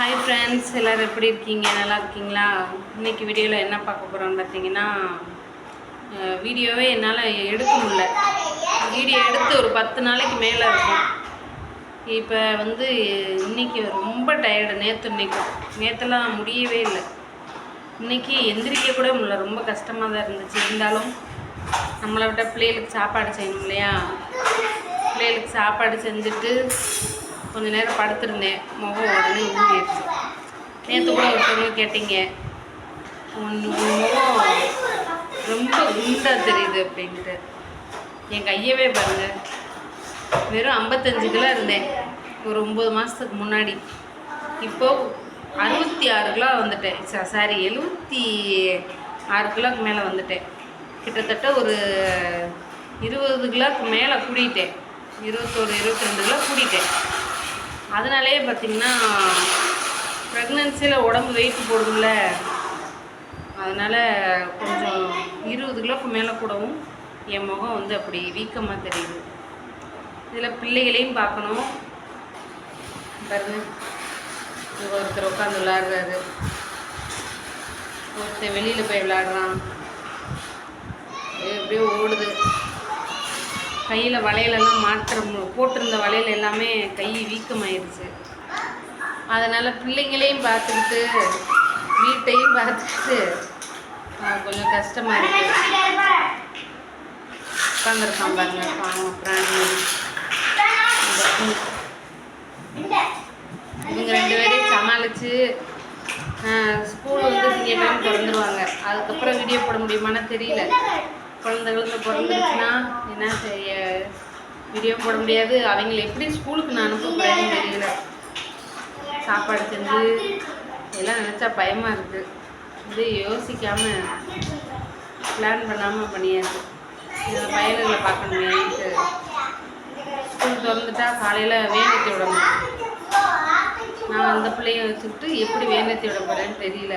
Hi friends எல்லோரும் எப்படி இருக்கீங்க? நல்லா இருக்கீங்களா? இன்னைக்கு வீடியோவில் என்ன பார்க்க போகிறோன்னு பார்த்தீங்கன்னா வீடியோவே என்னால் எடுக்க முடியல. வீடியோ எடுத்து ஒரு பத்து நாளைக்கு மேலே இருக்கும். இப்போ வந்து இன்னைக்கு ரொம்ப டயர்டு நேற்று இன்றைக்கும் நேற்றுலாம் முடியவே இல்லை. இன்னைக்கு எந்திரிக்க கூட முடியல. ரொம்ப கஷ்டமாக தான் இருந்துச்சு. இருந்தாலும் நம்மளை விட்ட பிள்ளைகளுக்கு சாப்பாடு செய்யணும் இல்லையா? பிள்ளைகளுக்கு சாப்பாடு செஞ்சுட்டு கொஞ்ச நேரம் படுத்திருந்தேன். முகம் உடனே ஊறிடுச்சு நேற்று கூட ஒருத்தவங்க கேட்டீங்க. ஒன்று முகம் ரொம்ப குண்டாக தெரியுது அப்படின்ட்டு. என் கையவே பாருங்க வெறும் ஐம்பத்தஞ்சு கிலோ இருந்தேன். ஒரு ஒம்பது மாதத்துக்கு முன்னாடி. இப்போது அறுபத்தி ஆறு கிலோ வந்துட்டேன். சாரி எழுபத்தி ஆறு கிலோக்கு மேலே வந்துட்டேன். கிட்டத்தட்ட ஒரு இருபது கிலோக்கு மேலே கூடிட்டேன். இருபத்தோரு இருபத்தி ரெண்டு கிலோ கூடிட்டேன். அதனாலேயே பார்த்தீங்கன்னா ப்ரெக்னென்சியில் உடம்பு வெயிட் போடுதுல அதனால் கொஞ்சம் இருபது கிலோக்கு மேலே கூடவும் என் முகம் வந்து அப்படி வீக்கமாக தெரியுது. இதில் பிள்ளைகளையும் பார்க்கணும். பாருங்க. இங்கே ஒருத்தர் உட்காந்து விளாடுறாரு ஒருத்தர் வெளியில் போய் விளாடுறான் எப்படியோ ஓடுது. கையில் வளையலெல்லாம் மாற்ற மு- போட்டிருந்த வளையல் எல்லாமே கை வீக்கமாயிருச்சு. அதனால் பிள்ளைங்களையும் பார்த்துக்கிட்டு வீட்டையும் பார்த்துக்கிட்டு கொஞ்சம் கஷ்டமாக இருக்குது உட்காந்துருக்கான் பாருங்க பாவம் பிராணி. இவங்க ரெண்டு பேரையும் சமாளித்து ஸ்கூல் வந்து திங்கக்கிழமை திறந்துருவாங்க. அதுக்கப்புறம் வீடியோ போட முடியுமான்னு தெரியல. குழந்தைகளுக்கு பிறந்துருச்சுன்னா என்ன செய்ய? வீடியோ போட முடியாது. அவங்களை எப்படி ஸ்கூலுக்கு நான் அனுப்ப போகிறேன்னு தெரியல. சாப்பாடு செஞ்சு எல்லாம் நினச்சா பயமாக இருக்குது இது யோசிக்காமல் பிளான் பண்ணாமல் பண்ணியாச்சு. இந்த பயலுகளை பார்க்கணுமேன்ட்டு. ஸ்கூல் திறந்துட்டா காலையில் வேலைக்கு விடணும் நான் அந்த பிள்ளைய வச்சுக்கிட்டு எப்படி வேலைக்கு விட போகிறேன்னு தெரியல.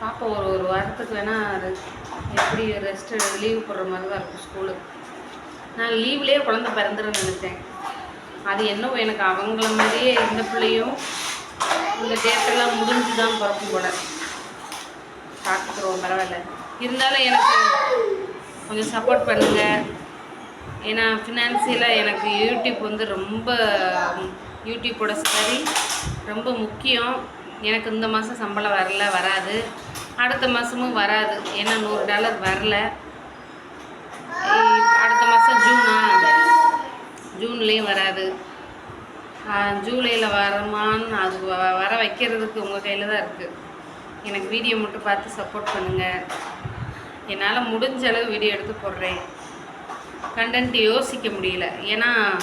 பாப்பா ஒரு ஒரு வாரத்துக்கு வேணால் எப்படி ரெஸ்ட் லீவ் போடுற மாதிரி தான் இருக்கும் ஸ்கூலுக்கு நான் லீவ்லேயே குழந்தை பிறந்துருன்னு நினச்சேன். அது என்னவோ எனக்கு அவங்கள மாதிரியே இந்த பிள்ளையும் இந்த டேட்டெல்லாம் முடிஞ்சு தான் பிறக்கும் போல. பார்த்துக்குறோம் பரவாயில்ல. இருந்தாலும் எனக்கு கொஞ்சம் சப்போர்ட் பண்ணுங்கள் ஏன்னா ஃபினான்சியலாக எனக்கு யூடியூப் வந்து ரொம்ப யூடியூப்போட சரி ரொம்ப முக்கியம். எனக்கு இந்த மாதம் சம்பளம் வரல வராது. அடுத்த மாதமும் வராது. ஏன்னா நூறு டாலர் வரல. அடுத்த மாதம் ஜூனா. ஜூன்லேயும் வராது. ஜூலையில் வரமான்னு அது வ- வர வைக்கிறதுக்கு உங்கள் கையில் தான் இருக்குது எனக்கு வீடியோ மட்டும் பார்த்து சப்போர்ட் பண்ணுங்கள் என்னால் முடிஞ்ச அளவு வீடியோ எடுத்து போடுறேன். கண்டென்ட் யோசிக்க முடியல. ஏன்னா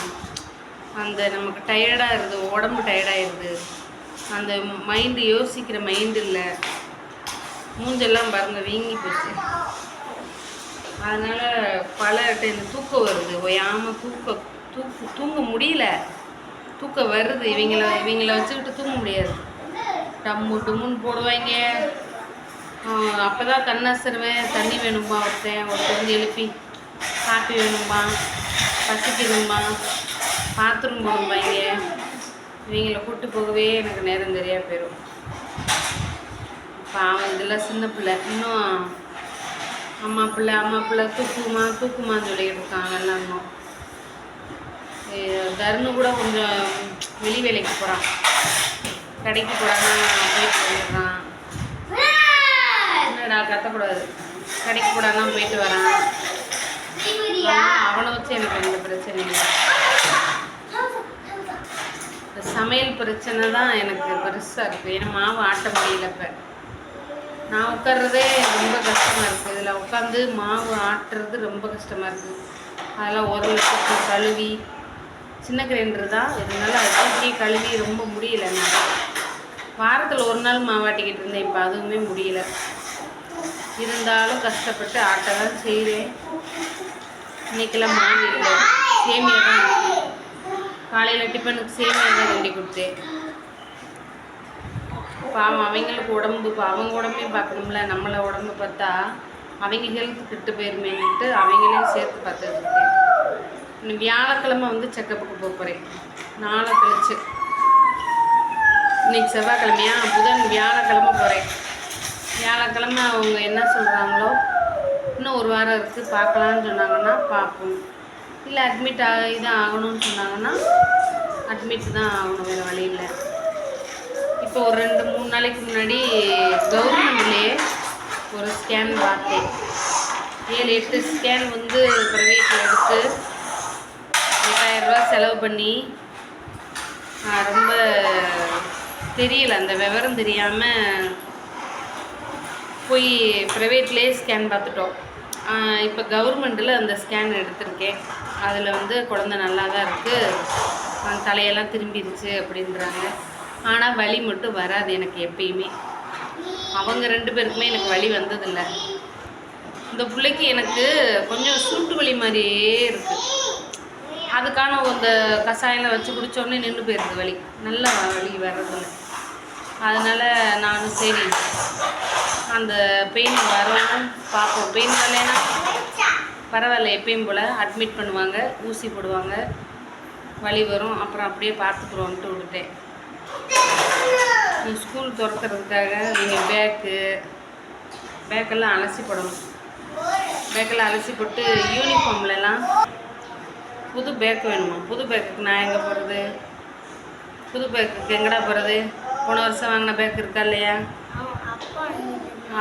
அந்த நமக்கு டயர்டாக இருது உடம்பு டயர்டாகிடுது அந்த மைண்டு யோசிக்கிற மைண்டு இல்லை மூஞ்செல்லாம் பாருங்க வீங்கி போச்சு. அதனால் பல டைம் தூக்கம் வருது. ஒயாமல் தூக்க தூக்கு தூங்க முடியல. தூக்கம் வருது. இவங்கள இவங்கள வச்சுக்கிட்டு தூங்க முடியாது. டம்மு டும்முன்னு போடுவாங்க. அப்போ தான் கண்ணாசிருவேன் தண்ணி வேணும்பா ஒருத்தன். ஒருத்தருந்து எழுப்பி காப்பி வேணும்பா பசிக்கணும்பா பாத்ரூம் போகணும்பாங்க இவங்கள கூட்டு போகவே எனக்கு நேரம் சரியா போயிடும் பாவம் இதெல்லாம் சின்ன பிள்ளை. இன்னும் அம்மா பிள்ளை அம்மா பிள்ளை தூக்குமா தூக்குமான்னு சொல்லிக்கிட்டு இருக்காங்க எல்லாம் இன்னும் தருணு கூட கொஞ்சம் வெளி வேலைக்கு போகிறான் கடைக்கு போகிறான்னா போயிட்டு வந்துடுறான். என்னடா கத்தக்கூடாது. கடைக்கு போடான்னா போயிட்டு வரான். அவன- வச்சு எனக்கு எந்த பிரச்சனையும் இல்லை. சமையல் பிரச்சனை தான் எனக்கு பெருசாக இருக்குது ஏன்னா மாவு ஆட்ட முடியல இப்போ. நான் உட்கார்றதே ரொம்ப கஷ்டமாக இருக்குது இதில் உட்காந்து மாவு ஆட்டுறது ரொம்ப கஷ்டமாக இருக்குது அதெல்லாம் ஒரு லட்சத்துக்கு கழுவி. சின்ன கிரைண்டர் தான். இருந்தாலும் அது தூக்கி கழுவி ரொம்ப முடியல என்னால் வாரத்தில் ஒரு நாள் மாவாட்டிக்கிட்டு இருந்தேன். இப்போ அதுவுமே முடியல. இருந்தாலும் கஷ்டப்பட்டு ஆட்ட தான் செய்கிறேன் இன்னைக்கெல்லாம் மாவு இல்லை. சேமியா தான் காலையில் டிஃபனுக்கு சேமியா தான் ரெடி கொடுத்தேன். பாவம் அவங்களுக்கு உடம்பு இப்போ அவங்க உடம்பே பார்க்கணும்ல. நம்மளை உடம்பு பார்த்தா அவங்க ஹெல்த் கெட்டு போயிருமேன்ட்டு அவங்களையும் சேர்த்து பார்த்துருக்கேன் இன்னும் வியாழக்கிழமை வந்து செக்கப்புக்கு போக போகிறேன் நாளை கழிச்சு இன்னைக்கு செவ்வாய்க்கிழமையா? புதன் வியாழக்கிழமை போகிறேன் வியாழக்கிழமை அவங்க என்ன சொல்கிறாங்களோ இன்னும் ஒரு வாரம் இருக்குது பார்க்கலான்னு சொன்னாங்கன்னா பார்ப்போம். இல்லை அட்மிட் ஆகி தான் ஆகணும்னு சொன்னாங்கன்னா அட்மிட் தான் ஆகணும் வேறு வழி இல்லை. இப்போ ஒரு ரெண்டு மூணு நாளைக்கு முன்னாடி கவர்மெண்ட்லேயே ஒரு ஸ்கேன் பார்த்தேன். ஏழு எட்டு ஸ்கேன் வந்து ப்ரைவேட்டில் எடுத்து எட்டாயிரரூபா செலவு பண்ணி ரொம்ப தெரியல அந்த விவரம் தெரியாமல் போய் ப்ரைவேட்லேயே ஸ்கேன் பார்த்துட்டோம். இப்போ கவர்மெண்ட்டில் அந்த ஸ்கேன் எடுத்திருக்கேன். அதில் வந்து குழந்த நல்லா தான் இருக்குது தலையெல்லாம் திரும்பிடுச்சு அப்படின்றாங்க. ஆனால் வலி மட்டும் வராது எனக்கு எப்பயுமே. அவங்க ரெண்டு பேருக்குமே எனக்கு வலி வந்ததில்லை. இந்த பிள்ளைக்கு எனக்கு கொஞ்சம் சூட்டு வலி மாதிரியே இருக்குது அதுக்கான அந்த கஷாயம் வச்சு குடித்தோடனே நின்று போயிருது வலி. நல்ல வலி வர்றதில்ல. அதனால் நானும் சரி. அந்த பெயின் வரவும் பார்ப்போம். பெயின் வரலைன்னா? பரவாயில்ல எப்பயும் போல் அட்மிட் பண்ணுவாங்க ஊசி போடுவாங்க வலி வரும் அப்புறம் அப்படியே பார்த்துக்குறோன்ட்டு விட்டுட்டேன். ஸ்கூல் திறக்கறதுக்காக நீங்கள் பேக்கு பேக்கெல்லாம் அலசி போடணும். பேக்கெல்லாம் அலசி போட்டு யூனிஃபார்ம்லலாம் புது பேக் வேணுமா? புது பேக்குக்கு நான் எங்கே போகிறது புது பேக்குக்கு எங்கடா போகிறது போன வருஷம் வாங்கின பேக் இருக்கா இல்லையா?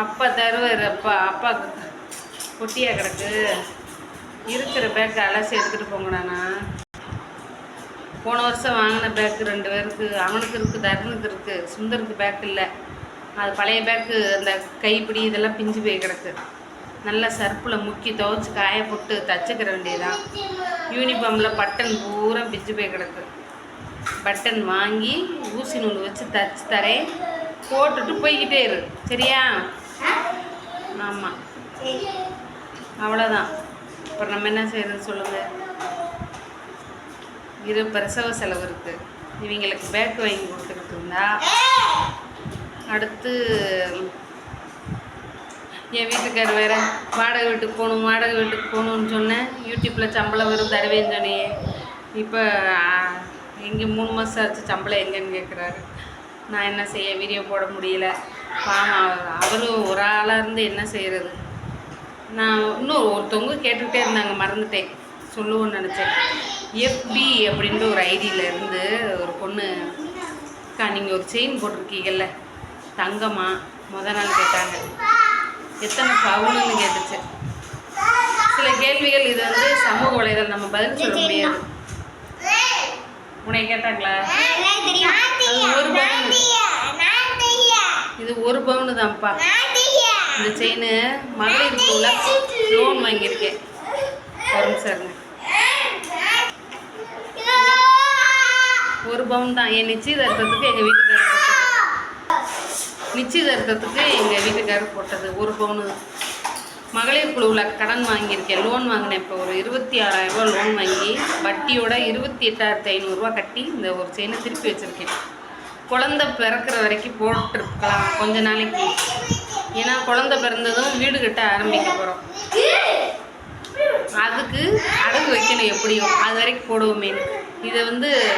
அப்பா. தருவார் அப்பா. அப்பா பொட்டியா கிடக்கு. இருக்கிற பேக்கை அலசி எடுத்துகிட்டு போங்கடாண்ணா போன வருஷம் வாங்கின பேக்கு ரெண்டு பேருக்கு அவனுக்கு இருக்குது தருணுக்கு இருக்குது. சுந்தருக்கு பேக் இல்லை. அது பழைய பேக்கு அந்த கைப்பிடி இதெல்லாம் பிஞ்சு போய் கிடக்கு. நல்லா சர்ப்பில் முக்கி துவைச்சி காய போட்டு தச்சுக்கிற வேண்டியதுதான். யூனிஃபார்மில் பட்டன் பூரா பிஞ்சு போய் கிடக்கு. பட்டன் வாங்கி ஊசி நூல் வச்சு தச்சு தரேன். போட்டுட்டு போய்கிட்டே இரு. சரியா? ஆமாம் அவ்வளோதான் அப்புறம் நம்ம என்ன செய்யறது சொல்லுங்கள் இரு பிரசவ செலவு இருக்குது இவங்களுக்கு பேக் வாங்கி கொடுத்துக்கிட்டு இருந்தா. அடுத்து என் வீட்டுக்கார் வேற வாடகை வீட்டுக்கு போகணும் வாடகை வீட்டுக்கு போகணும்னு சொன்னேன். யூடியூப்பில் சம்பளம் வரும் தருவேன்னு சொன்னியே. இப்போ எங்கே மூணு மாதம் ஆச்சு சம்பளம் எங்கேன்னு கேட்குறாரு நான் என்ன செய்ய வீடியோ போட முடியல. பாவம் அவரும் ஒரு ஆளாக இருந்து என்ன செய்கிறது நான் இன்னும் ஒருத்தவங்க கேட்டுக்கிட்டே இருந்தாங்க மறந்துட்டேன். சொல்லுவோன்னு நினச்சேன். எஃபி அப்படின்ற ஒரு ஐடியில் இருந்து ஒரு பொண்ணு அக்கா நீங்கள் ஒரு செயின் போட்டிருக்கீங்கல்ல தங்கமா முத நாள் கேட்டாங்க. எத்தனை பவுனுன்னு கேட்டுச்சு. சில கேள்விகள் இது வந்து சமூக வலைதளம் நம்ம பதில் சொல்ல முடியாது. உன்னை கேட்டாங்களா? ஒரு பவுன். இது ஒரு பவுனு தான்ப்பா இந்த செயின் மகளிர் குழுவில் லோன் வாங்கியிருக்கேன். வரும் நிமிஷம் ஒரு பவுன் தான். என் நிச்சயதார்த்தத்துக்கு எங்கள் வீட்டுக்காரர் போட்டது. நிச்சயதார்த்தத்துக்கு எங்கள் வீட்டுக்காரர் போட்டது ஒரு பவுனு மகளிர் குழுவில் கடன் வாங்கியிருக்கேன். லோன் வாங்கினேன். இப்போ ஒரு இருபத்தி ஆறாயிரரூபா லோன் வாங்கி வட்டியோட இருபத்தி எட்டாயிரத்தி ஐநூறுரூவா கட்டி இந்த ஒரு செயினை திருப்பி வச்சுருக்கேன். குழந்த பிறக்கிற வரைக்கும் போட்டிருக்கலாம். கொஞ்ச நாளைக்கு. ஏன்னா குழந்த பிறந்ததும் வீடு கட்ட ஆரம்பிக்க போகிறோம் அதுக்கு அடகு வைக்கணும் எப்படியும். அது வரைக்கும் போடுவோமே. இதை வந்து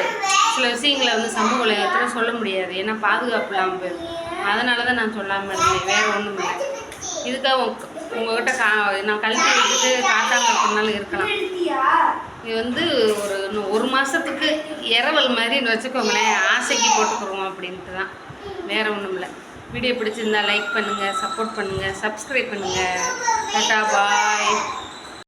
சில விஷயங்களை வந்து சமூக உலகத்தில் சொல்ல முடியாது. ஏன்னா பாதுகாப்பு இல்லாமல் போயிடும். அதனால தான் நான் சொல்லாமல் இருந்தேன். வேறு ஒன்றும் இல்லை. இதுக்காக உங்க- உங்ககிட்ட கா நான் கழுத்து வச்சுட்டு காட்டாமல் இருக்கிறனாலும் இருக்கலாம். இது வந்து ஒரு இன்னும் ஒரு மாதத்துக்கு இரவல் மாதிரி வச்சுக்கோங்களேன். ஆசைக்கு போட்டுக்கிறோம் அப்படின்ட்டு தான் வேறு ஒன்றும் இல்லை. வீடியோ பிடிச்சிருந்தா லைக் பண்ணுங்கள் சப்போர்ட் பண்ணுங்கள் சப்ஸ்கிரைப் பண்ணுங்கள் டாட்டா பாய்.